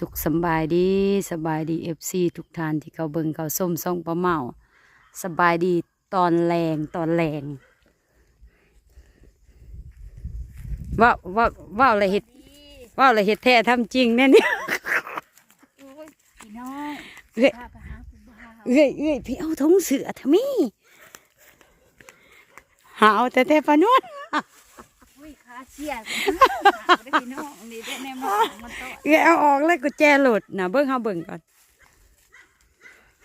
สุขสำบายดีสบายดีเอฟซีทุกท่านที่เขาเบิ่งเขาส้มส่องประเมาสบายดีตอนแรงตอนแรงว่าว่าว่าอะไรเห็ดว่าอะไรเห็ดแท้ทำจริงแน่เนี่ยโอ้ยพี่น้องเอ้ยพาไปหาคุณบ่าวเอ้ยเอ้ยพี่เอาทงเสือทำไมหาเอาแต่แต่ปานวดอุ้ยขา เสียหาได้พี่น้องนี่ได้แน่มามันโตเอ้ยเอาออกแล้วกุญแจหลุดนะเบิ่งเฮาเบิ่งก่อน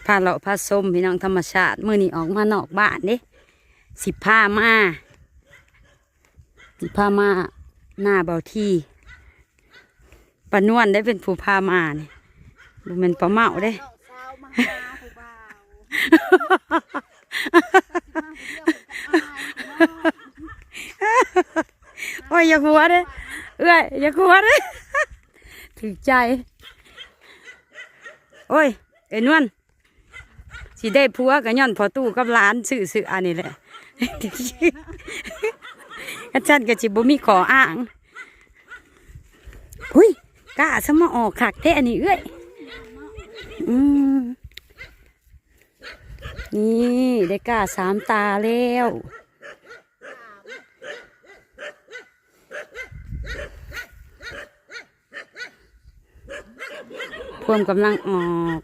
พาเลาะพาส้มพี่น้องธรรมชาติมื้อนี้ออกมานอกบ้านเด้สิพามาสิพามาหน้าเบาที่ปานวลได้เป็นผู้พามานี่บ่แม่นปลาเมาเด้ น้ อย่าวสิมาผู้เดียวกับอายพี่น้องโอ้ยอย่าหัวเด้เอ้ยอย่าหัวเด้ถึกใจ โอ้ยเอ็นวลสิได้ผัวกับย้อนพอตู้กับหลานซื้อซื้ออันนี้แหละอาจารย์ก็จิบมีขออ้างหุยกล้าสมาออกขักแท้อันนี้เอ้ยอืมนี่ได้กล้าสามตาแล้ว พวมกำลังออก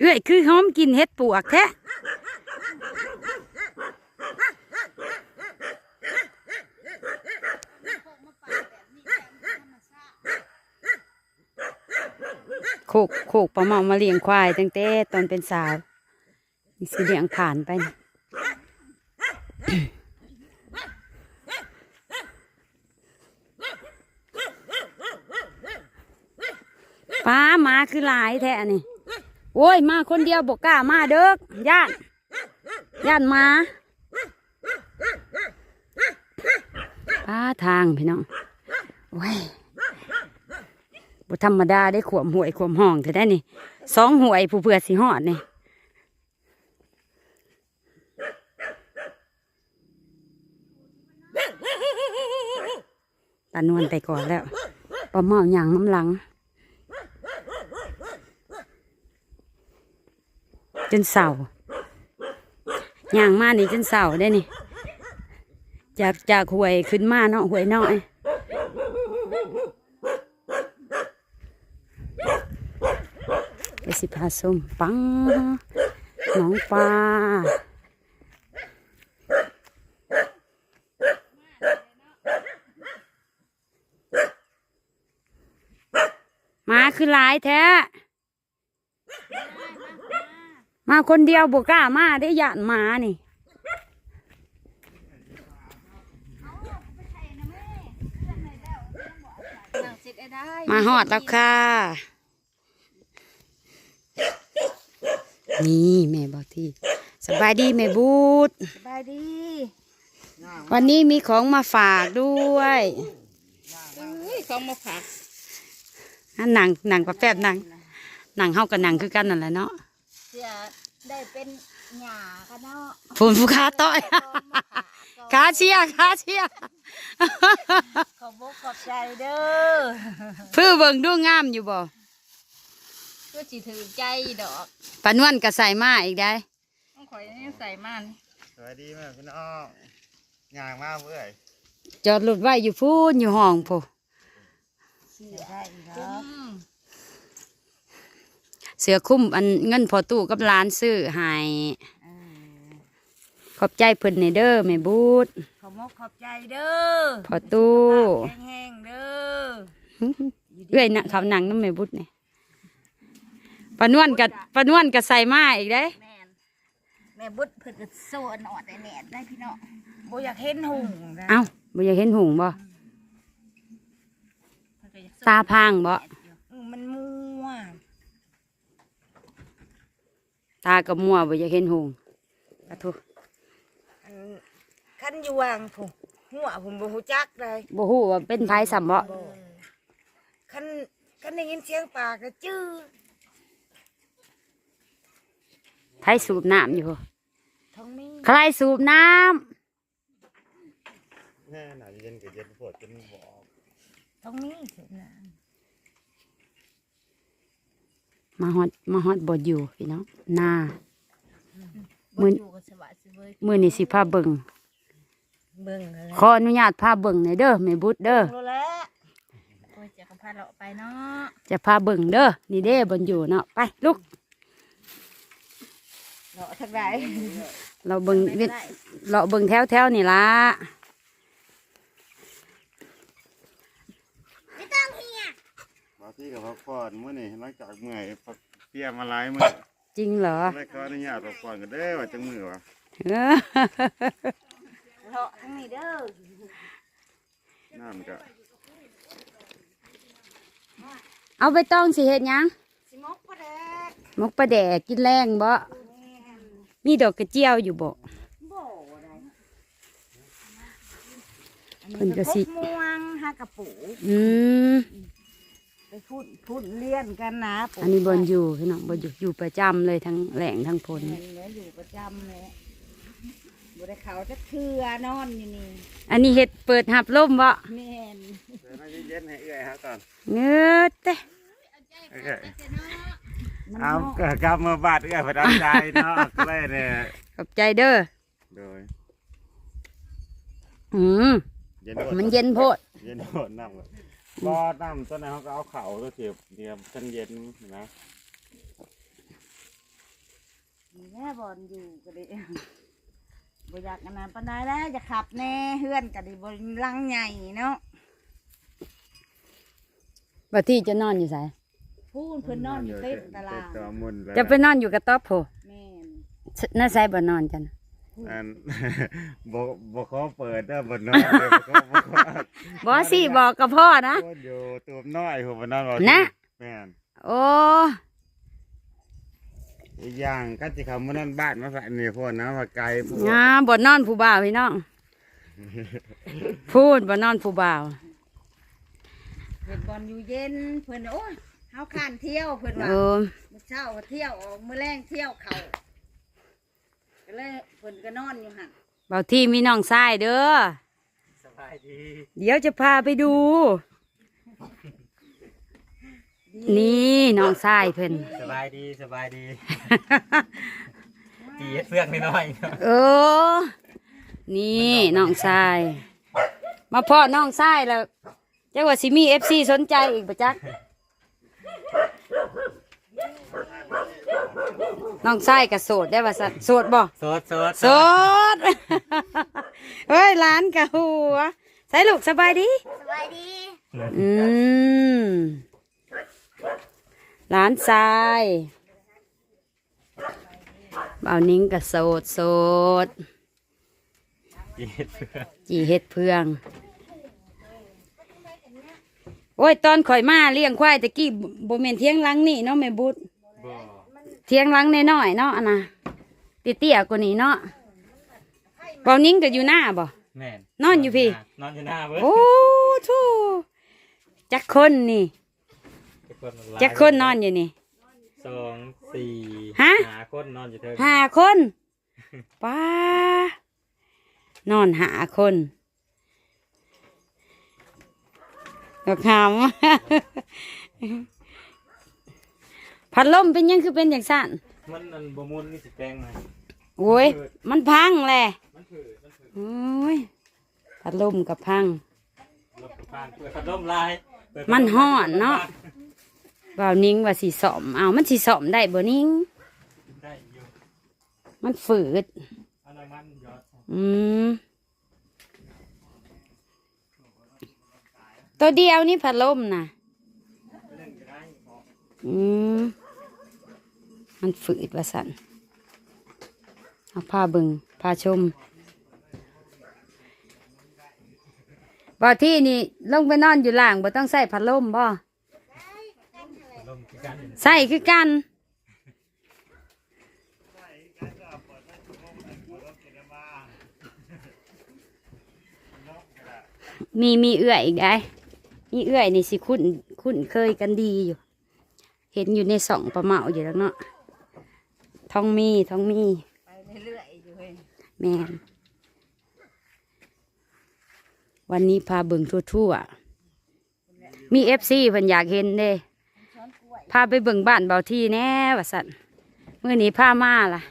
เอ้ยคือหอมกินเห็ดปวกแท้โคกโคกปลาเมามาเลี้ยงควายตั้งแต่ตอนเป็นสาวนี่สิเลี้ยงผ่านไปนี่ ป้าหมาคือหลายแท้นี่ โอ้ยมาคนเดียวบอกกล้ามาเด้อย่านย่านหมาป้าทางพี่น้องโอ้ยบ่ธรรมดาได้ขวมหวยขวมห้องเธอได้นี่สองหวยผู้เพื่อสิหอดนี่ตานวลไปก่อนแล้วปลาเมาหยางน้ำหลัง จนเสาย่างมานี่จนเสาได้นี่ จากจากหวยขึ้นมาเนาะหวยน้อยไปสิพาส้มปังน้องปลามาคือหลายแท้ มาคนเดียวบวกล้ามาได้ยานหมานี่นั่งสิได้ได้มาหอดแล้วค่ะ นี่แม่บอกที่สบายดีแม่บูดสบายดี วันนี้มีของมาฝากด้วยอุ้ยของมาผักอะหนังหนังกับแป๊บหนังหนังเฮากับหนังคือกันนั่นแหละเนาะ เสียได้เป็นหญ้ากันเนาะพูนผู้ค้าต้อยขาเชียร์ขาเชียร์ขอบอกขอบใจเด้อเพื่อเบิ่งดูงามอยู่บ่ก็สิถือใจดอกปานวนก็ใส่มาอีกได้ต้องข่อยยังใส่มันสวัสดีแม่พี่น้องย่างมากเพื่อยจอดรถไว้อยู่พูนอยู่ห้องพูเสียได้ดอก เสือคุ้มอันเงินพอตู้กับร้านซื้อให้ขอบใจเพิ่นในเด้อแม่บูดขอบอกขอบใจเด้อพอตู้แห้งๆเด้อเอ้ยน่ะเขาหนังน้ำแม่บุดนี่ปานวนกับปานวนกับใส่มาอีกได้แม่นแม่บุดเพิ่นก็โซนอดไอ้แหนดได้พี่น้องบ่อยากเห็นหุ่งนะเอ้าบ่อยากเห็นหุงบ่เพิ่นก็อยากโซนตาพางบ่อืมมันมัว ตากับมัวบ่อยากเห็นหุงปะทุอันคันอยู่วางผมหัวผมบ่ฮู้จักเลยบ่ฮู้ว่าเป็นไผสำบ่คันคันได้ยินเสียงปลาก็จื้อไผสูบน้ำอยู่ท้องมีใครสูบน้ำแน่หนาเย็นกับเย็นปวดจนบอกตรงนี้สินะ มาฮอดมาฮอดบ่อยู่พี่น้องหน้ามื้มื้อออยู่กับสวัสดิ์เว้ยมื้อนี้สิพาเบิ่งเบิ่งนั่นแหละขออนุญาตพาเบิ่งหน่อยเด้อแม่บุตรเด้อรู้แล้วโอ้ยจะกพาเราไปเนาะจะพาเบิ่งเด้อนี่เด้บ่อยู่เนาะไปลุกเนาะทักได้เราเบิ่งไปไม่ได้เราเบิ่งแถวๆนี่ล่ะ มา ที่กับพักผ่อนเมื่อนี่หลังจากเมื่อยพักเตรียมมาหลายมื้อจริงเหรอเลยขออนุญาตพักผ่อนกันเด้อว่าจังมือวะเออเนาะทั้งนี้เด้อน้ำก็เอาไปต้องสิเฮ็ดหยังสิมกปลาแดกมกปลาแดกกินแรงบ่มีดอกกระเจียวอยู่บ่บ่ได้เพิ่นก็สิพม่วงหากระปูอืมไป พุ่นพุ่นเลี้ยนกันนะปูอันนี้บนอยู่พี่น้องบนอยู่อยู่ประจำเลยทั้งแหล่งทั้งพลเห็นแล้วอยู่ประจำเลยบ่ได้เขาจะเทือนอนอยู่นี่ อันนี้เฮ็ดเปิดหับลมบ่แม่นเดี๋ยวน่าจะเย็นให้เอื้อยฮะก่อนเงือเต้โอเคเอาเกิดกลับมาบาดเอื้อยพอดใจเนาะก็เลยเนี่ยขอบใจเด้อโดยอืมเย็นโดดมันเย็นโพดเย็นโดดน้ำก่อน บ่อน้ำต้นนั้นเขาก็เอาเข่าตัวเทียบเทียบกันเย็นนะมีแม่บอลอยู่ก็ได้บ่อยากอันนั้นปานใดแล้วจะขับแน่เฮือนก็ได้บ่ลังใหญ่เนาะบ่ที่จะนอนอยู่ไสพูนเพิ่นนอนอยู่เต็มตารางเต็มตารางมุนแล้วจะไปนอนอยู่กับต๊อบโพแม่นน่าไสบ่นอนจัน อันบ่บ่ขอเปิดเด้อบ่นอนเด้อบ่ขอบ่ขอบ่สิบอกกับพ่อนะโคตรอยู่ตัวน้อยหัวบ่นอนบ่นะ แม่นโอ้อีกอย่างก็สิเขามื้อนั้นบ้านมาฝากนี่พ่นนะว่าไกลพวกงาบ่นอนผู้บ่าวพี่น้อง พูดบ่นอนผู้บ่าว เพิ่นบอลอยู่เย็นเพิ่นโอ้ยเฮาข้านเที่ยวเพิ่นว่าเออ มื้อเช้าก็เที่ยวออกมื้อแรงเที่ยวเขา ก็เลยเพิ่นก็นอนอยู่หั่นบ่าวที่มีน้องชายเด้อ สบายดีเดี๋ยวจะพาไปดู นี่น้องชายเพิ่น สบายดีสบายดีจีเฮ็ดเฟื่องน้อยๆเออ นี่น้องชาย มาพ่อน้องชายแล้วจักว่าสิมีเอฟซีสนใจอีกปะจัก น้องชายกับโสดได้ป่ะสัตว์โสดบ่สดสดโสด เฮ้ยร้านกะหัวใส่ลูกสบายดี สบายดี อืมร้านทรายบ่าวนิ้งกับโสดโสดจีเฮ็ดเฟื่องจีเฮ็ดเพื่อง โอ้ย ตอนข่อยมาเลี้ยงควายตะกี้บ่แม่นเที่ยงหลังนี่เนาะแม่บุตรบ่ เที่ยงหลังน้อยๆเนาะอันน่ะเตี้ยๆกว่านี้เนาะเบานิ้งก็อยู่หน้าบ่ แม่นนอนอยู่พี่ นอนอยู่หน้าเบิ่โอ้ทูจักคนนี่จักคนนอนอยู่นี่ สองสี่ฮะ หาคนนอนอยู่เทิงห้าคนป้านอนหาคนก็ขำ พัดลมเป็นยังคือเป็นอย่างสั้นมันอันบ่มุนนี่สิแปลงมาโอ้ย มันพังแหละมันถือมันถือโอ้ยพัดลมกับพังลบผ่านเปิดพัดลมลายเปิดพัดลมันฮ้อนเนาะว่าวนิ้งว่าสีสอมเอามันสีสอมได้บ่นิ้งได้อยู่มันฝืดเอาน้ำมันหยอดอืมตัวเดียวนี่พัดลมนะเล่นก็ได้เหมาะอืม มันฝืดว่าสันเอาผ้าบึงผ้าชมบ่ที่นี่ลงไปนอนอยู่ล่างบ่ต้องใส่พัดลมบ่ใส่คือกัน มีมีเอื้อยอีกไงมีเอื้อยนี่สิคุ้นคุ้นเคยกันดีอยู่ เห็นอยู่ในสองประเมาอยู่แล้วเนาะ ทองมีทองมีไปเรื่อยๆอยู่เฮ้ยแม่นวันนี้พาเบิ่งทั่วๆมีเอฟซีเพิ่นอยากเห็นเด้ช้อนกล้วยพาไปเบิ่งบ้านเบาที่แน่ว่าสันมื่อนี้พามาล่ะ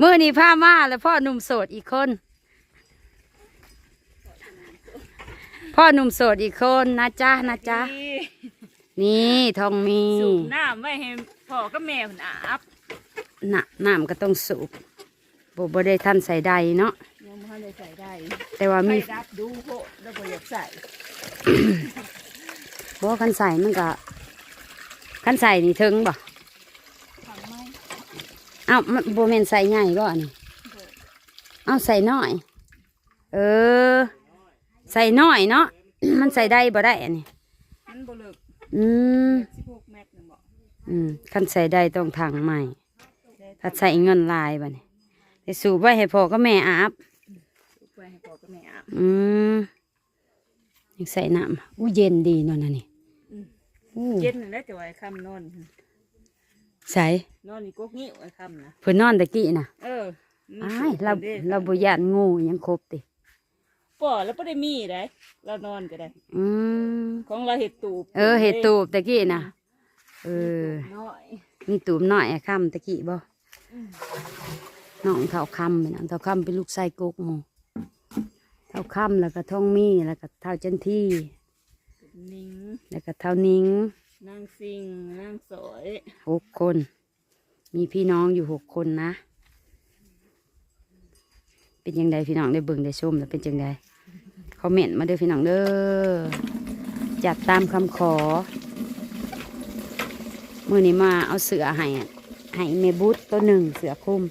มื่อนี้พามาแล้วพ่อหนุ่มโสดอีกคน พ่อหนุ่มโสดอีกคนนะจ๊ะนะจ๊ะ นี่ทองมีสูบน้ำไว้ให้พ่อกับแม่คนอาบน่ะน้ำก็ต้องสูบบ่บ่ได้ทันใส่ใดเนาะยังไม่ได้ใส่ได้แต่ว่าไปมีรับดูโหแล้วก็อยากใส่บ่คันใส่มันก็คันใส่นี่ถึงบ่ทำไหมเอ้ามันบ่แม่นใส่ใหญ่บ่อันนี้เอ้าใส่น้อย เออ ใส่น้อยเนาะ มันใส่ได้บ่ได้อันนี้ มันบเลิก อืมสิบหกเมตรนึงบอกอืมคันใส่ได้ต้องทางใหม่ ถ้าใส่เงินลายบ่นี่ไปสูบไว้ให้พ่อก็แม่อาบสูบไปให้พ่อกับแม่อาบอืมยังใส่น้ำอู้เย็นดีเนอนน่ะนี่อืมอู้เย็นแล้วแต่ว่าไอ้คำนอน ใส่นอนนี่กกนิ้วไอ้คำนะเพิ่นนอนตะกี้น่ะเอออ้ายเราเราบ่ยานงูยังครบติ ป่อแล้วไม่ได้มีได้เรานอนก็ได้ อืมของเราเห็ดตูบเออเห็ดตูบตะกี้น่ะเออ น้อยมีตูบน้อยอะคำตะกี้บ่น้องเท่าคำเป็นอันเท่าคำเป็นลูกไส้กกหมูเท่าคำแล้วก็ทองมีแล้วก็เท่าจันทีนิงแล้วก็เท่านิงนางซิงนางสอยหกคน มีพี่น้องอยู่หกคนนะ เป็นยังไงพี่น้องได้เบิ่งได้ชมแล้วเป็นยังไง คอมเมนต์มาเด้อพี่น้องเด้อจัดตามคำขอ มื่อนี้มาเอาเสือให้ให้เมบุตตัวหนึ่งเสือคุม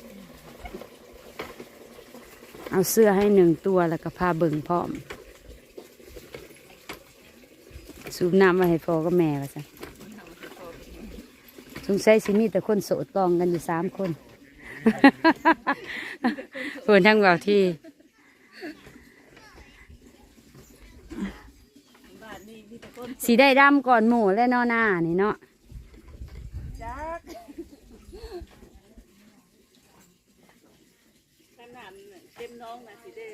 เอาเสื้อให้หนึ่งตัวแล้วก็พาเบิ่งพร้อม สูบน้ำมาให้พอกับแม่ว่าซะสงสัยสิมีแต่คนโสดกองกันอยู่สามคนเพื่อนทั้งเบาที่ บ้านนี้มีแต่คน สีได้ดำก่อนหมูและนอหน้านี่เนาะจักขนาดน่ะเต็มน้องนะสิได้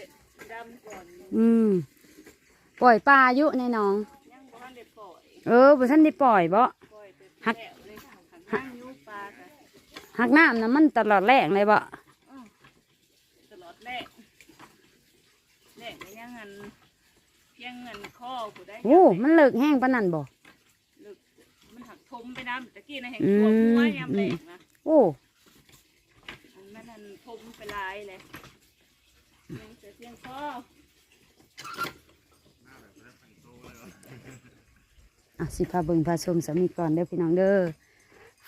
ดำก่อนอืม ปล่อยปลาอายุในหน้องยังบ่ทันได้ปล่อยเออบ่ท่านได้ปล่อยบ่ปล่อยแต่หักแล้วเลยข้างๆยูปลากันหักน้ำนะมันตลอดแรงเลยบ่ตลอดแรกแรกก็ยังเงินเพี ยงเงินข้อผู้ได้โอ้มันเลิกแห้งปานนั้นบ่ลึกมันหักทมไปน้ำตะกี้นะแห่งอืมตัวหัวยามแรกนะโอ้มันมันหันทมไปหลายเลยยังแต่เพียงข้ออะสิพาเบิ่งพาชมสามีก่อนเด้อพี่น้องเด้อ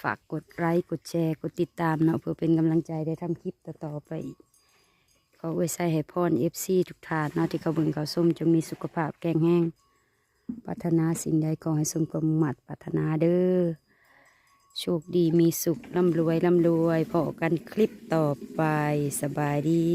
ฝากกดไลค์กดแชร์ กดติดตามเนาะเพื่อเป็นกำลังใจได้ทำคลิปต่อๆไปอีก ขออวยใส่ให้พรเอฟซีทุกทานเนาะที่เขาเบิ่งเขาส้มจงมีสุขภาพแข็งแรงปรารถนาสิ่งใดขอให้สมความมุ่งมั่นปรารถนาเด้อโชคดีมีสุขร่ำรวยร่ำรวยพอกันคลิปต่อไปสบายดี